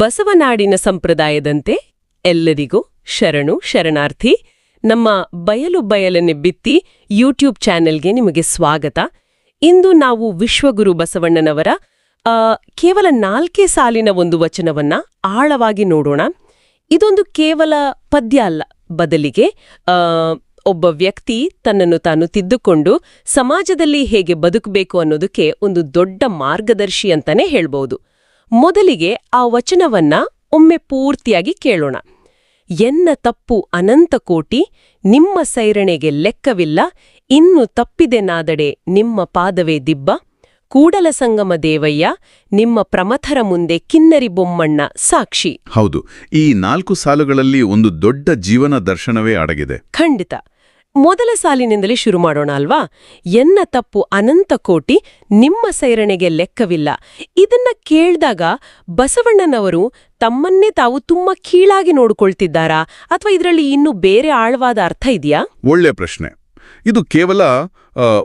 ಬಸವನಾಡಿನ ಸಂಪ್ರದಾಯದಂತೆ ಎಲ್ಲರಿಗೂ ಶರಣು, ಶರಣಾರ್ಥಿ, ನಮ್ಮ ಬಯಲು ಬಯಲನೆ ಬಿತ್ತಿ ಯೂಟ್ಯೂಬ್ ಚಾನೆಲ್ಗೆ ನಿಮಗೆ ಸ್ವಾಗತ. ಇಂದು ನಾವು ವಿಶ್ವಗುರು ಬಸವಣ್ಣನವರ ಕೇವಲ ನಾಲ್ಕೇ ಸಾಲಿನ ಒಂದು ವಚನವನ್ನ ಆಳವಾಗಿ ನೋಡೋಣ. ಇದೊಂದು ಕೇವಲ ಪದ್ಯ ಅಲ್ಲ, ಬದಲಿಗೆ ಒಬ್ಬ ವ್ಯಕ್ತಿ ತನ್ನನ್ನು ತಾನು ತಿದ್ದುಕೊಂಡು ಸಮಾಜದಲ್ಲಿ ಹೇಗೆ ಬದುಕಬೇಕು ಅನ್ನೋದಕ್ಕೆ ಒಂದು ದೊಡ್ಡ ಮಾರ್ಗದರ್ಶಿ ಅಂತಾನೆ ಹೇಳ್ಬೋದು. ಮೊದಲಿಗೆ ಆ ವಚನವನ್ನ ಒಮ್ಮೆ ಪೂರ್ತಿಯಾಗಿ ಕೇಳೋಣ. ಎನ್ನ ತಪ್ಪು ಅನಂತ ಕೋಟಿ ನಿಮ್ಮ ಸೈರಣೆಗೆ ಲೆಕ್ಕವಿಲ್ಲ ಇನ್ನು ತಪ್ಪಿದೆನಾದಡೆ ನಿಮ್ಮ ಪಾದವೇ ದಿಬ್ಬ ಕೂಡಲ ಸಂಗಮ ದೇವಯ್ಯ ನಿಮ್ಮ ಪ್ರಮಥರ ಮುಂದೆ ಕಿನ್ನರಿ ಬೊಮ್ಮಣ್ಣ ಸಾಕ್ಷಿ. ಹೌದು ಈ ನಾಲ್ಕು ಸಾಲುಗಳಲ್ಲಿ ಒಂದು ದೊಡ್ಡ ಜೀವನ ದರ್ಶನವೇ ಅಡಗಿದೆ. ಖಂಡಿತ. ಮೊದಲ ಸಾಲಿನಿಂದಲೇ ಶುರು ಮಾಡೋಣ ಅಲ್ವಾ? ಎನ್ನ ತಪ್ಪು ಅನಂತ ಕೋಟಿ ನಿಮ್ಮ ಸೈರಣೆಗೆ ಲೆಕ್ಕವಿಲ್ಲ. ಇದನ್ನ ಕೇಳ್ದಾಗ ಬಸವಣ್ಣನವರು ತಮ್ಮನ್ನೇ ತಾವು ತುಂಬಾ ಕೀಳಾಗಿ ನೋಡಿಕೊಳ್ತಿದ್ದಾರಾ? ಅಥವಾ ಇದರಲ್ಲಿ ಇನ್ನೂ ಬೇರೆ ಆಳವಾದ ಅರ್ಥ ಇದೆಯಾ? ಒಳ್ಳೆ ಪ್ರಶ್ನೆ. ಇದು ಕೇವಲ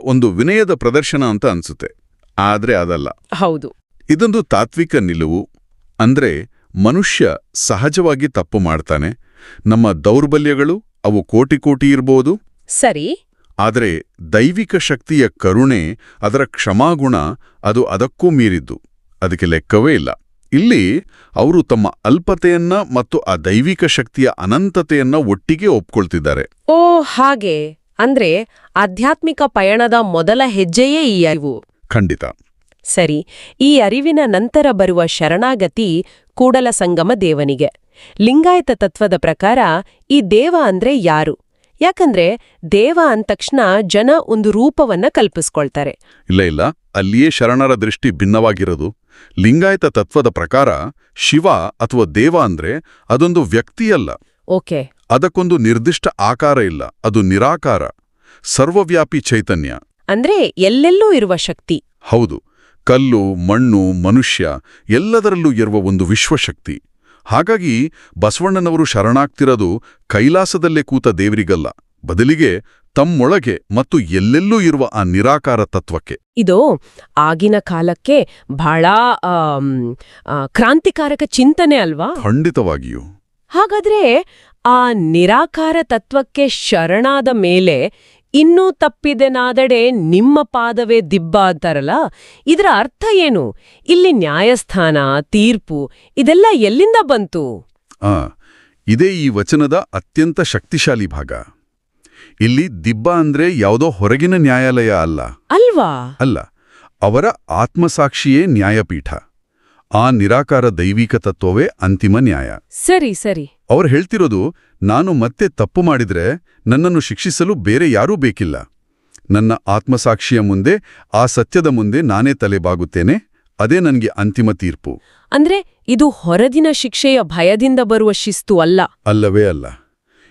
ಒಂದು ವಿನಯದ ಪ್ರದರ್ಶನ ಅಂತ ಅನ್ಸುತ್ತೆ. ಆದ್ರೆ ಅದಲ್ಲ. ಹೌದು. ಇದೊಂದು ತಾತ್ವಿಕ ನಿಲುವು. ಅಂದ್ರೆ ಮನುಷ್ಯ ಸಹಜವಾಗಿ ತಪ್ಪು ಮಾಡ್ತಾನೆ. ನಮ್ಮ ದೌರ್ಬಲ್ಯಗಳು ಅವು ಕೋಟಿ ಕೋಟಿ ಇರ್ಬೋದು. ಸರಿ. ಆದರೆ ದೈವಿಕ ಶಕ್ತಿಯ ಕರುಣೆ ಅದರ ಕ್ಷಮಾಗುಣ ಅದು ಅದಕ್ಕೂ ಮೀರಿದ್ದು. ಅದಕ್ಕೆ ಲೆಕ್ಕವೇ ಇಲ್ಲ. ಇಲ್ಲಿ ಅವರು ತಮ್ಮ ಅಲ್ಪತೆಯನ್ನ ಮತ್ತು ಆ ದೈವಿಕ ಶಕ್ತಿಯ ಅನಂತತೆಯನ್ನ ಒಟ್ಟಿಗೆ ಒಪ್ಕೊಳ್ತಿದ್ದಾರೆ. ಓ ಹಾಗೆ. ಅಂದ್ರೆ ಆಧ್ಯಾತ್ಮಿಕ ಪಯಣದ ಮೊದಲ ಹೆಜ್ಜೆಯೇ ಈ ಅರಿವು. ಖಂಡಿತ. ಸರಿ. ಈ ಅರಿವಿನ ನಂತರ ಬರುವ ಶರಣಾಗತಿ ಕೂಡಲ ಸಂಗಮ ದೇವನಿಗೆ. ಲಿಂಗಾಯತ ತತ್ವದ ಪ್ರಕಾರ ಈ ದೇವ ಅಂದ್ರೆ ಯಾರು? ಯಾಕಂದ್ರೆ ದೇವ ಅಂದ ತಕ್ಷಣ ಜನ ಒಂದು ರೂಪವನ್ನ ಕಲ್ಪಿಸ್ಕೊಳ್ತಾರೆ. ಇಲ್ಲ ಇಲ್ಲ. ಅಲ್ಲಿಯೇ ಶರಣರ ದೃಷ್ಟಿ ಭಿನ್ನವಾಗಿರೋದು. ಲಿಂಗಾಯತ ತತ್ವದ ಪ್ರಕಾರ ಶಿವ ಅಥವಾ ದೇವ ಅಂದ್ರೆ ಅದೊಂದು ವ್ಯಕ್ತಿಯಲ್ಲ. ಓಕೆ. ಅದಕ್ಕೊಂದು ನಿರ್ದಿಷ್ಟ ಆಕಾರ ಇಲ್ಲ. ಅದು ನಿರಾಕಾರ. ಸರ್ವವ್ಯಾಪಿ ಚೈತನ್ಯ. ಅಂದ್ರೆ ಎಲ್ಲೆಲ್ಲೂ ಇರುವ ಶಕ್ತಿ. ಹೌದು. ಕಲ್ಲು ಮಣ್ಣು ಮನುಷ್ಯ ಎಲ್ಲದರಲ್ಲೂ ಇರುವ ಒಂದು ವಿಶ್ವಶಕ್ತಿ. ಹಾಗಾಗಿ ಬಸವಣ್ಣನವರು ಶರಣಾಗ್ತಿರೋದು ಕೈಲಾಸದಲ್ಲೇ ಕೂತ ದೇವರಿಗಲ್ಲ. ಬದಲಿಗೆ ತಮ್ಮೊಳಗೆ ಮತ್ತು ಎಲ್ಲೆಲ್ಲೂ ಇರುವ ಆ ನಿರಾಕಾರ ತತ್ವಕ್ಕೆ. ಇದು ಆಗಿನ ಕಾಲಕ್ಕೆ ಬಹಳ ಕ್ರಾಂತಿಕಾರಕ ಚಿಂತನೆ ಅಲ್ವಾ? ಖಂಡಿತವಾಗಿಯೂ. ಹಾಗಾದ್ರೆ ಆ ನಿರಾಕಾರ ತತ್ವಕ್ಕೆ ಶರಣಾದ ಮೇಲೆ ಇನ್ನೂ ತಪ್ಪಿದೆ ನಾದಡೆ ನಿಮ್ಮ ಪಾದವೇ ದಿಬ್ಬ ಅಂತಾರಲ್ಲ? ಇದರ ಅರ್ಥ ಏನು? ಇಲ್ಲಿ ನ್ಯಾಯಸ್ಥಾನ ತೀರ್ಪು ಇದೆಲ್ಲ ಎಲ್ಲಿಂದ ಬಂತು? ಆ ಇದೇ ಈ ವಚನದ ಅತ್ಯಂತ ಶಕ್ತಿಶಾಲಿ ಭಾಗ. ಇಲ್ಲಿ ದಿಬ್ಬ ಅಂದ್ರೆ ಯಾವುದೋ ಹೊರಗಿನ ನ್ಯಾಯಾಲಯ ಅಲ್ಲ. ಅಲ್ವಾ? ಅಲ್ಲ ಅವರ ಆತ್ಮಸಾಕ್ಷಿಯೇ ನ್ಯಾಯಪೀಠ. ಆ ನಿರಾಕಾರ ದೈವಿಕ ತತ್ವವೇ ಅಂತಿಮ ನ್ಯಾಯ. ಸರಿ ಸರಿ. ಅವರು ಹೇಳ್ತಿರೋದು ನಾನು ಮತ್ತೆ ತಪ್ಪು ಮಾಡಿದರೆ ನನ್ನನ್ನು ಶಿಕ್ಷಿಸಲು ಬೇರೆ ಯಾರೂ ಬೇಕಿಲ್ಲ. ನನ್ನ ಆತ್ಮಸಾಕ್ಷಿಯ ಮುಂದೆ ಆ ಸತ್ಯದ ಮುಂದೆ ನಾನೇ ತಲೆಬಾಗುತ್ತೇನೆ. ಅದೇ ನನಗೆ ಅಂತಿಮ ತೀರ್ಪು. ಅಂದ್ರೆ ಇದು ಹೊರದಿನ ಶಿಕ್ಷೆಯ ಭಯದಿಂದ ಬರುವ ಶಿಸ್ತು ಅಲ್ಲ? ಅಲ್ಲವೇ ಅಲ್ಲ.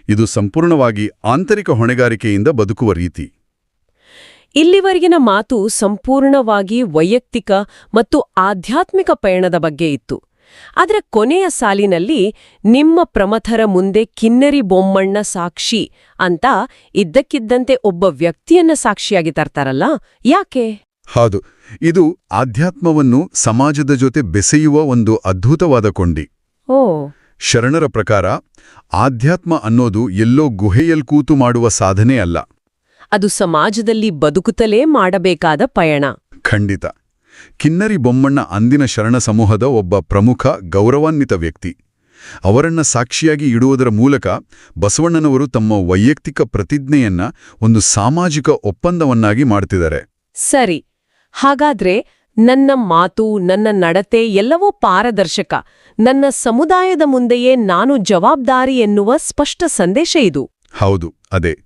ಇದು ಸಂಪೂರ್ಣವಾಗಿ ಆಂತರಿಕ ಹೊಣೆಗಾರಿಕೆಯಿಂದ ಬದುಕುವ ರೀತಿ. ಇಲ್ಲಿವರೆಗಿನ ಮಾತು ಸಂಪೂರ್ಣವಾಗಿ ವೈಯಕ್ತಿಕ ಮತ್ತು ಆಧ್ಯಾತ್ಮಿಕ ಪಯಣದ ಬಗ್ಗೆ ಇತ್ತು. ಆದರೆ ಕೊನೆಯ ಸಾಲಿನಲ್ಲಿ ನಿಮ್ಮ ಪ್ರಮಥರ ಮುಂದೆ ಕಿನ್ನರಿ ಬೊಮ್ಮಣ್ಣ ಸಾಕ್ಷಿ ಅಂತ ಇದ್ದಕ್ಕಿದ್ದಂತೆ ಒಬ್ಬ ವ್ಯಕ್ತಿಯನ್ನ ಸಾಕ್ಷಿಯಾಗಿ ತರ್ತಾರಲ್ಲ ಯಾಕೆ? ಹೌದು ಇದು ಆಧ್ಯಾತ್ಮವನ್ನು ಸಮಾಜದ ಜೊತೆ ಬೆಸೆಯುವ ಒಂದು ಅದ್ಭುತವಾದ ಕೊಂಡಿ. ಓ. ಶರಣರ ಪ್ರಕಾರ ಆಧ್ಯಾತ್ಮ ಅನ್ನೋದು ಎಲ್ಲೋ ಗುಹೆಯಲ್ ಕೂತು ಮಾಡುವ ಸಾಧನೆ ಅಲ್ಲ. ಅದು ಸಮಾಜದಲ್ಲಿ ಬದುಕುತ್ತಲೇ ಮಾಡಬೇಕಾದ ಪಯಣ. ಖಂಡಿತ. ಕಿನ್ನರಿ ಬೊಮ್ಮಣ್ಣ ಅಂದಿನ ಶರಣ ಸಮೂಹದ ಒಬ್ಬ ಪ್ರಮುಖ ಗೌರವಾನ್ವಿತ ವ್ಯಕ್ತಿ. ಅವರನ್ನ ಸಾಕ್ಷಿಯಾಗಿ ಇಡುವುದರ ಮೂಲಕ ಬಸವಣ್ಣನವರು ತಮ್ಮ ವೈಯಕ್ತಿಕ ಪ್ರತಿಜ್ಞೆಯನ್ನ ಒಂದು ಸಾಮಾಜಿಕ ಒಪ್ಪಂದವನ್ನಾಗಿ ಮಾಡ್ತಿದ್ದಾರೆ. ಸರಿ ಹಾಗಾದ್ರೆ ನನ್ನ ಮಾತು ನನ್ನ ನಡತೆ ಎಲ್ಲವೂ ಪಾರದರ್ಶಕ. ನನ್ನ ಸಮುದಾಯದ ಮುಂದೆಯೇ ನಾನು ಜವಾಬ್ದಾರಿ ಎನ್ನುವ ಸ್ಪಷ್ಟ ಸಂದೇಶ ಇದು. ಹೌದು ಅದೇ.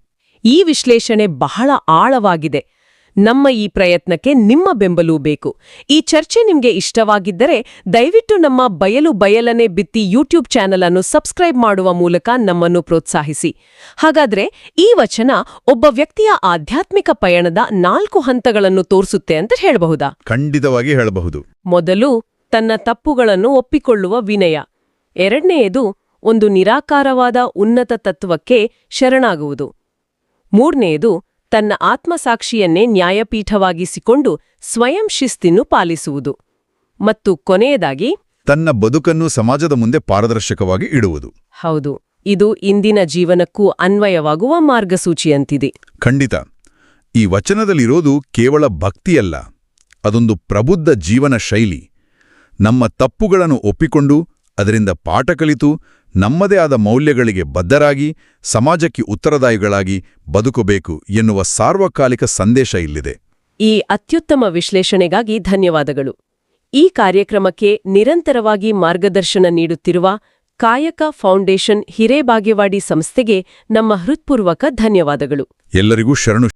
ಈ ವಿಶ್ಲೇಷಣೆ ಬಹಳ ಆಳವಾಗಿದೆ. ನಮ್ಮ ಈ ಪ್ರಯತ್ನಕ್ಕೆ ನಿಮ್ಮ ಬೆಂಬಲವೂ ಬೇಕು. ಈ ಚರ್ಚೆ ನಿಮಗೆ ಇಷ್ಟವಾಗಿದ್ದರೆ ದಯವಿಟ್ಟು ನಮ್ಮ ಬಯಲು ಬಯಲನೆ ಬಿತ್ತಿ ಯೂಟ್ಯೂಬ್ ಚಾನೆಲ್ ಅನ್ನು ಸಬ್ಸ್ಕ್ರೈಬ್ ಮಾಡುವ ಮೂಲಕ ನಮ್ಮನ್ನು ಪ್ರೋತ್ಸಾಹಿಸಿ. ಹಾಗಾದ್ರೆ ಈ ವಚನ ಒಬ್ಬ ವ್ಯಕ್ತಿಯ ಆಧ್ಯಾತ್ಮಿಕ ಪಯಣದ ನಾಲ್ಕು ಹಂತಗಳನ್ನು ತೋರಿಸುತ್ತೆ ಅಂತ ಹೇಳಬಹುದಾ? ಖಂಡಿತವಾಗಿ ಹೇಳಬಹುದು. ಮೊದಲು ತನ್ನ ತಪ್ಪುಗಳನ್ನು ಒಪ್ಪಿಕೊಳ್ಳುವ ವಿನಯ. ಎರಡನೆಯದು ಒಂದು ನಿರಾಕಾರವಾದ ಉನ್ನತ ತತ್ವಕ್ಕೆ ಶರಣಾಗುವುದು. ಮೂರನೆಯದು ತನ್ನ ಆತ್ಮಸಾಕ್ಷಿಯನ್ನೇ ನ್ಯಾಯಪೀಠವಾಗಿಸಿಕೊಂಡು ಸ್ವಯಂ ಶಿಸ್ತಿನ್ನು ಪಾಲಿಸುವುದು. ಮತ್ತು ಕೊನೆಯದಾಗಿ ತನ್ನ ಬದುಕನ್ನು ಸಮಾಜದ ಮುಂದೆ ಪಾರದರ್ಶಕವಾಗಿ ಇಡುವುದು. ಹೌದು ಇದು ಇಂದಿನ ಜೀವನಕ್ಕೂ ಅನ್ವಯವಾಗುವ ಮಾರ್ಗಸೂಚಿಯಂತಿದೆ. ಖಂಡಿತ ಈ ವಚನದಲ್ಲಿರೋದು ಕೇವಲ ಭಕ್ತಿಯಲ್ಲ ಅದೊಂದು ಪ್ರಬುದ್ಧ ಜೀವನ ಶೈಲಿ. ನಮ್ಮ ತಪ್ಪುಗಳನ್ನು ಒಪ್ಪಿಕೊಂಡು ಅದರಿಂದ ಪಾಠ ಕಲಿತು ನಮ್ಮದೇ ಆದ ಮೌಲ್ಯಗಳಿಗೆ ಬದ್ಧರಾಗಿ ಸಮಾಜಕ್ಕೆ ಉತ್ತರದಾಯಿಗಳಾಗಿ ಬದುಕಬೇಕು ಎನ್ನುವ ಸಾರ್ವಕಾಲಿಕ ಸಂದೇಶ ಇಲ್ಲಿದೆ. ಈ ಅತ್ಯುತ್ತಮ ವಿಶ್ಲೇಷಣೆಗಾಗಿ ಧನ್ಯವಾದಗಳು. ಈ ಕಾರ್ಯಕ್ರಮಕ್ಕೆ ನಿರಂತರವಾಗಿ ಮಾರ್ಗದರ್ಶನ ನೀಡುತ್ತಿರುವ ಕಾಯಕ ಫೌಂಡೇಶನ್ ಹಿರೇಬಾಗೇವಾಡಿ ಸಂಸ್ಥೆಗೆ ನಮ್ಮ ಹೃತ್ಪೂರ್ವಕ ಧನ್ಯವಾದಗಳು. ಎಲ್ಲರಿಗೂ ಶರಣು